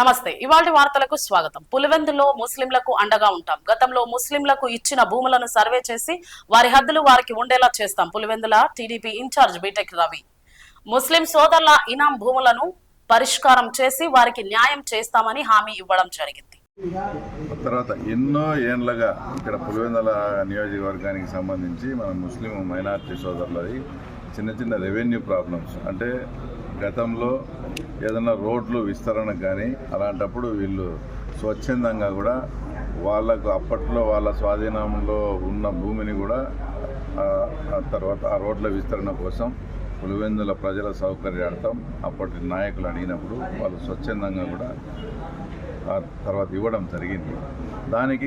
నమస్తే. ఇవాళ వార్తలకు స్వాగతం. పులివెందులో ముస్లింలకు అండగా ఉంటాం. గతంలో ముస్లింలకు ఇచ్చిన భూములను సర్వే చేసి వారి హద్దులు వారికి ఉండేలా చేస్తాం. Pulivendula TDP incharge BTech Ravi. ముస్లిం సోదరుల ఇనాం భూములను పరిష్కారం చేసి వారికి న్యాయం చేస్తామని హామీ ఇవ్వడం జరిగింది. తర్వాత ఎన్నో ఏండ్లగా ఇక్కడ పులివెందుల నియోజకవర్గానికి సంబంధించి మన ముస్లిం మైనార్టీ సోదరులది చిన్న చిన్న రెవెన్యూ ప్రాబ్లమ్స్. అంటే గతంలో ఏదైనా రోడ్లు విస్తరణ కానీ అలాంటప్పుడు వీళ్ళు స్వచ్ఛందంగా కూడా వాళ్ళకు అప్పట్లో వాళ్ళ స్వాధీనంలో ఉన్న భూమిని కూడా ఆ, తర్వాత ఆ రోడ్ల విస్తరణ కోసం పులివెందుల ప్రజల సౌకర్యార్థం అప్పటి నాయకులు అడిగినప్పుడు వాళ్ళు స్వచ్ఛందంగా కూడా ఆ తర్వాత ఇవ్వడం జరిగింది. దానికి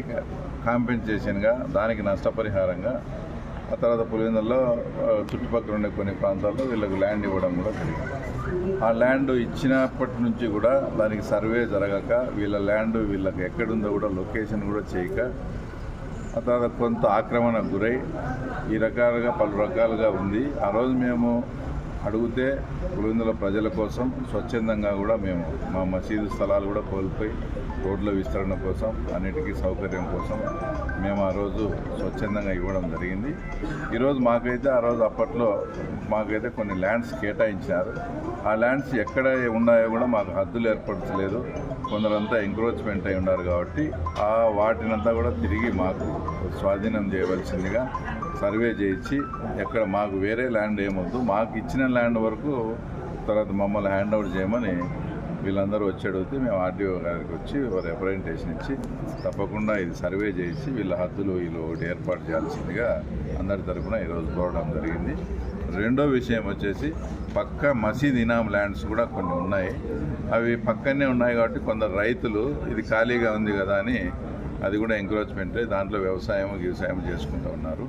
కాంపెన్సేషన్గా దానికి నష్టపరిహారంగా ఆ తర్వాత పులివెందుల్లో చుట్టుపక్కల ఉండే కొన్ని ప్రాంతాల్లో వీళ్ళకు ల్యాండ్ ఇవ్వడం కూడా జరిగింది. ఆ ల్యాండ్ ఇచ్చినప్పటి నుంచి కూడా దానికి సర్వే జరగక వీళ్ళ ల్యాండ్ వీళ్ళకి ఎక్కడుందో కూడా లొకేషన్ కూడా చేయక ఆ తర్వాత కొంత ఆక్రమణకు గురై ఈ రకాలుగా పలు రకాలుగా ఉంది. ఆ రోజు మేము అడిగితే పులివెందుల ప్రజల కోసం స్వచ్ఛందంగా కూడా మేము మా మసీదు స్థలాలు కూడా కోల్పోయి రోడ్ల విస్తరణ కోసం అన్నిటికీ సౌకర్యం కోసం మేము ఆ రోజు స్వచ్ఛందంగా ఇవ్వడం జరిగింది. ఈరోజు మాకైతే ఆ రోజు అప్పట్లో మాకైతే కొన్ని ల్యాండ్స్ కేటాయించారు ఆ ల్యాండ్స్ ఎక్కడ ఉన్నాయో కూడా మాకు హద్దులు ఏర్పరచలేదు. కొందరంతా ఎంక్రోచ్మెంట్ అయి ఉన్నారు కాబట్టి ఆ వాటినంతా కూడా తిరిగి మాకు స్వాధీనం చేయవలసిందిగా సర్వే చేయించి ఎక్కడ మాకు వేరే ల్యాండ్ ఏమొద్దు మాకు ఇచ్చిన ల్యాండ్ వరకు తర్వాత మమ్మల్ని హ్యాండ్ ఓవర్ చేయమని వీళ్ళందరూ వచ్చి అడిగితే మేము ఆర్డీఓ గారికి వచ్చి రిప్రజెంటేషన్ ఇచ్చి తప్పకుండా ఇది సర్వే చేసి వీళ్ళ హద్దులు వీళ్ళు ఒకటి ఏర్పాటు చేయాల్సిందిగా అందరి తరపున ఈరోజు కోరడం జరిగింది. రెండో విషయం వచ్చేసి పక్క మసీద్ ఇనాం ల్యాండ్స్ కూడా కొన్ని ఉన్నాయి. అవి పక్కనే ఉన్నాయి కాబట్టి కొందరు రైతులు ఇది ఖాళీగా ఉంది కదా అని అది కూడా ఎంకరేజ్మెంటే దాంట్లో వ్యవసాయం వ్యవసాయం చేసుకుంటూ ఉన్నారు.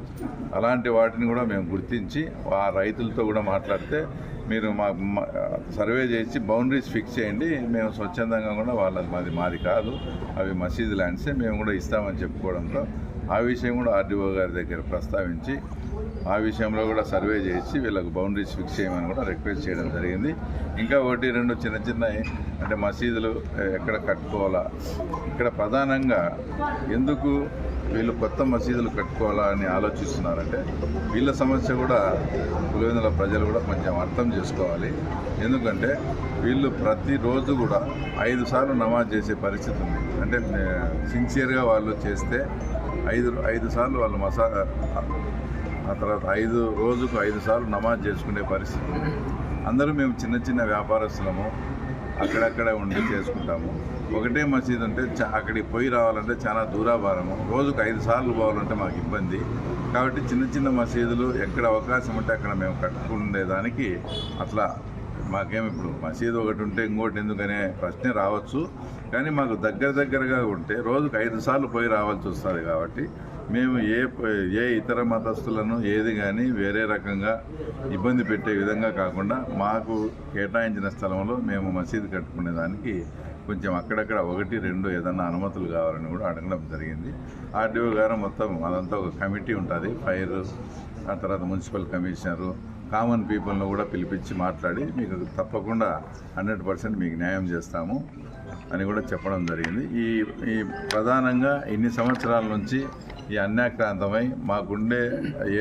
అలాంటి వాటిని కూడా మేము గుర్తించి ఆ రైతులతో కూడా మాట్లాడితే మీరు మా- సర్వే చేసి బౌండరీస్ ఫిక్స్ చేయండి మేము స్వచ్ఛందంగా కూడా వాళ్ళది మాది మాది కాదు అవి మసీదు ల్యాండ్సే మేము కూడా ఇస్తామని చెప్పుకోవడంతో ఆ విషయం కూడా ఆర్డీఓ గారి దగ్గర ప్రస్తావించి ఆ విషయంలో కూడా సర్వే చేసి వీళ్ళకు బౌండరీస్ ఫిక్స్ చేయమని కూడా రిక్వెస్ట్ చేయడం జరిగింది. ఇంకా ఒకటి రెండు చిన్న చిన్న అంటే మసీదులు ఎక్కడ కట్టుకోవాలా? ఇక్కడ ప్రధానంగా ఎందుకు వీళ్ళు కొత్త మసీదులు కట్టుకోవాలా అని ఆలోచిస్తున్నారంటే వీళ్ళ సమస్య కూడా పులివెందుల ప్రజలు కూడా కొంచెం అర్థం చేసుకోవాలి. ఎందుకంటే వీళ్ళు ప్రతిరోజు కూడా ఐదు సార్లు నమాజ్ చేసే పరిస్థితి ఉంది. అంటే సిన్సియర్గా వాళ్ళు చేస్తే ఐదు ఐదు సార్లు వాళ్ళు మసా ఆ తర్వాత ఐదు రోజుకు ఐదు సార్లు నమాజ్ చేసుకునే పరిస్థితి అందరూ మేము చిన్న చిన్న వ్యాపారస్తులము అక్కడక్కడ ఉండి చేసుకుంటాము. ఒకటే మసీద్ ఉంటే చా- అక్కడికి పోయి రావాలంటే చాలా దూరాభారము. రోజుకు ఐదు సార్లు పోవాలంటే మాకు ఇబ్బంది. కాబట్టి చిన్న చిన్న మసీదులు ఎక్కడ అవకాశం ఉంటే అక్కడ మేము కట్టుకుండేదానికి అట్లా మాకేమి ఇప్పుడు మసీదు ఒకటి ఉంటే ఇంకోటి ఎందుకనే ప్రశ్నే రావచ్చు. కానీ మాకు దగ్గర దగ్గరగా ఉంటే రోజుకు ఐదు సార్లు పోయి రావాల్సి వస్తుంది కాబట్టి మేము ఏ ఏ ఇతర మతస్థులను ఏది కానీ వేరే రకంగా ఇబ్బంది పెట్టే విధంగా కాకుండా మాకు కేటాయించిన స్థలంలో మేము మసీదు కట్టుకునేదానికి కొంచెం అక్కడక్కడ ఒకటి రెండు ఏదన్నా అనుమతులు కావాలని కూడా అడగడం జరిగింది. ఆర్డీఓ గారు మొత్తం అదంతా ఒక కమిటీ ఉంటుంది. ఫైర్ ఆ తర్వాత మున్సిపల్ కమిషనరు కామన్ పీపుల్ను కూడా పిలిపించి మాట్లాడి మీకు తప్పకుండా హండ్రెడ్ పర్సెంట్ మీకు న్యాయం చేస్తాము అని కూడా చెప్పడం జరిగింది. ఈ ఈ ప్రధానంగా ఇన్ని సంవత్సరాల నుంచి ఈ అన్యాక్రాంతమై మాకుండే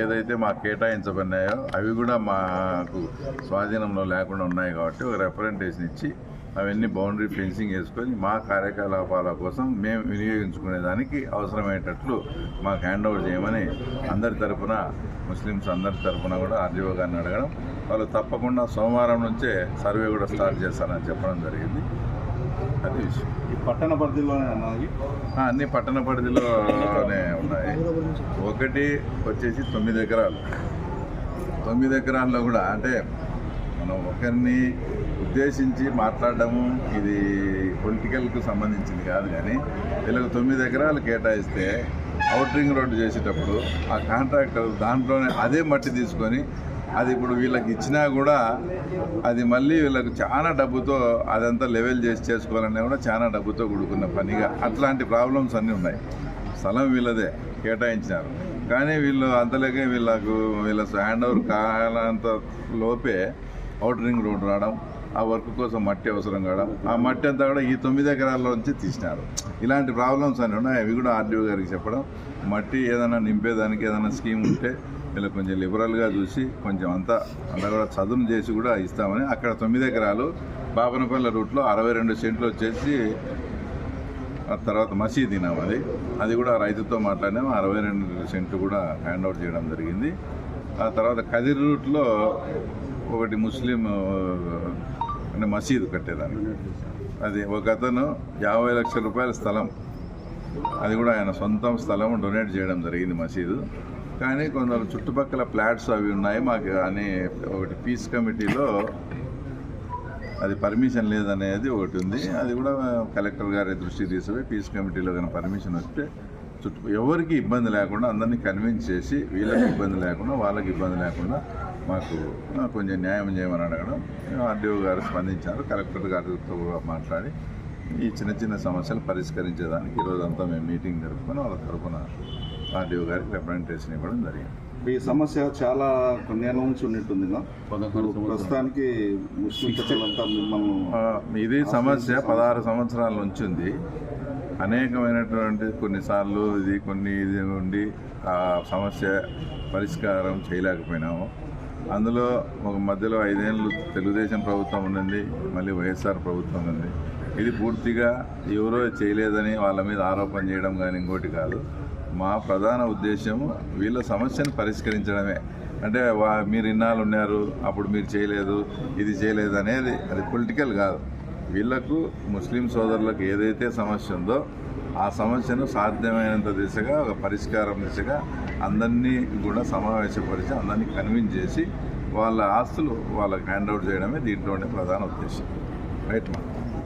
ఏదైతే మాకు కేటాయించబడినాయో అవి కూడా మాకు స్వాధీనంలో లేకుండా ఉన్నాయి కాబట్టి ఒక రిప్రజెంటేషన్ ఇచ్చి అవన్నీ బౌండరీ ఫెన్సింగ్ వేసుకొని మా కార్యకలాపాల కోసం మేము వినియోగించుకునేదానికి అవసరమయ్యేటట్లు మాకు హ్యాండ్ ఓవర్ చేయమని అందరి తరఫున ముస్లిమ్స్ అందరి తరపున కూడా ఆర్జీఓ గారిని అడగడం. వాళ్ళు తప్పకుండా సోమవారం నుంచే సర్వే కూడా స్టార్ట్ చేస్తారని చెప్పడం జరిగింది. ఈ పట్టణ పరిధిలోనే అన్నది అన్ని పట్టణ పరిధిలోనే ఉన్నాయి. ఒకటి వచ్చేసి తొమ్మిది ఎకరాలు. తొమ్మిది ఎకరాల్లో కూడా అంటే మనం ఒకరిని ఉద్దేశించి మాట్లాడడము ఇది పొలిటికల్కు సంబంధించింది కాదు కానీ వీళ్ళకి తొమ్మిది ఎకరాలు కేటాయిస్తే అవుట్రింగ్ రోడ్డు చేసేటప్పుడు ఆ కాంట్రాక్టర్ దాంట్లోనే అదే మట్టి తీసుకొని అది ఇప్పుడు వీళ్ళకి ఇచ్చినా కూడా అది మళ్ళీ వీళ్ళకి చాలా డబ్బుతో అదంతా లెవెల్ చేసి చేసుకోవాలన్నా కూడా చాలా డబ్బుతో కూడుకున్న పనిగా అట్లాంటి ప్రాబ్లమ్స్ అన్నీ ఉన్నాయి. స్థలం వీళ్ళదే కేటాయించినారు. కానీ వీళ్ళు అంతలోకే వీళ్ళకు వీళ్ళ హ్యాండ్ ఓవర్ కాలంత లోపే అవుట్ రింగ్ రోడ్ రావడం ఆ వర్క్ కోసం మట్టి అవసరం కావడం ఆ మట్టి అంతా కూడా ఈ తొమ్మిది ఎకరాల్లో నుంచి తీసినారు. ఇలాంటి ప్రాబ్లమ్స్ అన్నీ ఉన్నాయి. అవి కూడా ఆర్డీఓ గారికి చెప్పడం. మట్టి ఏదైనా నింపేదానికి ఏదైనా స్కీమ్ ఉంటే వీళ్ళు కొంచెం లిబరల్గా చూసి కొంచెం అంతా అంతా కూడా చదును చేసి కూడా ఇస్తామని అక్కడ తొమ్మిది ఎకరాలు బాపనపల్లి రూట్లో అరవై రెండు సెంట్లు వచ్చేసి ఆ తర్వాత మసీద్ ఇనాం అది అది కూడా రైతుతో మాట్లాడినాం. అరవై రెండు సెంట్లు కూడా హ్యాండ్ అవుట్ చేయడం జరిగింది. ఆ తర్వాత కదిరి రూట్లో ఒకటి ముస్లిం అంటే మసీదు కట్టేదాన్ని. అది ఒక అతను యాభై లక్షల రూపాయల స్థలం. అది కూడా ఆయన సొంతం స్థలం డొనేట్ చేయడం జరిగింది మసీదు. కానీ కొందరు చుట్టుపక్కల ఫ్లాట్స్ అవి ఉన్నాయి. మాకు అని ఒకటి పీస్ కమిటీలో అది పర్మిషన్ లేదనేది ఒకటి ఉంది. అది కూడా కలెక్టర్ గారి దృష్టికి తీసుకుపోయి పీస్ కమిటీలో కానీ పర్మిషన్ వస్తే చుట్టూ ఎవరికి ఇబ్బంది లేకుండా అందరినీ కన్విన్స్ చేసి వీళ్ళకి ఇబ్బంది లేకుండా వాళ్ళకి ఇబ్బంది లేకుండా మాకు కొంచెం న్యాయం చేయమని అడగడం. ఆర్డీఓ గారు స్పందించారు. కలెక్టర్ గారితో కూడా మాట్లాడి ఈ చిన్న చిన్న సమస్యలు పరిష్కరించేదానికి ఈరోజంతా మేము మీటింగ్ జరుపుకొని వాళ్ళ తరఫున ఆర్డీఓ గారికి రిప్రజెంటేషన్ ఇవ్వడం జరిగింది. ఈ సమస్య చాలా కొన్నేళ్ళ నుంచి ఉన్నట్టుంది ప్రస్తుతానికి మిమ్మల్ని ఆ, ఇది సమస్య. పదహారు సంవత్సరాల నుంచి ఉంది. అనేకమైనటువంటి కొన్నిసార్లు ఇది కొన్ని ఇది ఉండి ఆ సమస్య పరిష్కారం చేయలేకపోయినాము. అందులో ఒక మధ్యలో ఐదేళ్ళు తెలుగుదేశం ప్రభుత్వం ఉండింది మళ్ళీ వైఎస్ఆర్ ప్రభుత్వం ఉంది. ఇది పూర్తిగా ఎవరో చేయలేదని వాళ్ళ మీద ఆరోపణ చేయడం కానీ ఇంకోటి కాదు. మా ప్రధాన ఉద్దేశం వీళ్ళ సమస్యను పరిష్కరించడమే. అంటే వా మీరు ఇన్నాళ్ళు ఉన్నారు అప్పుడు మీరు చేయలేదు ఇది చేయలేదు అనేది అది పొలిటికల్ కాదు. వీళ్ళకు ముస్లిం సోదరులకు ఏదైతే సమస్య ఉందో ఆ సమస్యను సాధ్యమైనంత దిశగా ఒక పరిష్కారం దిశగా అందరినీ కూడా సమావేశపరిచి అందరినీ కన్విన్స్ చేసి వాళ్ళ ఆస్తులు వాళ్ళకి హ్యాండ్ అవుట్ చేయడమే దీంట్లోనే ప్రధాన ఉద్దేశం. రైట్ మా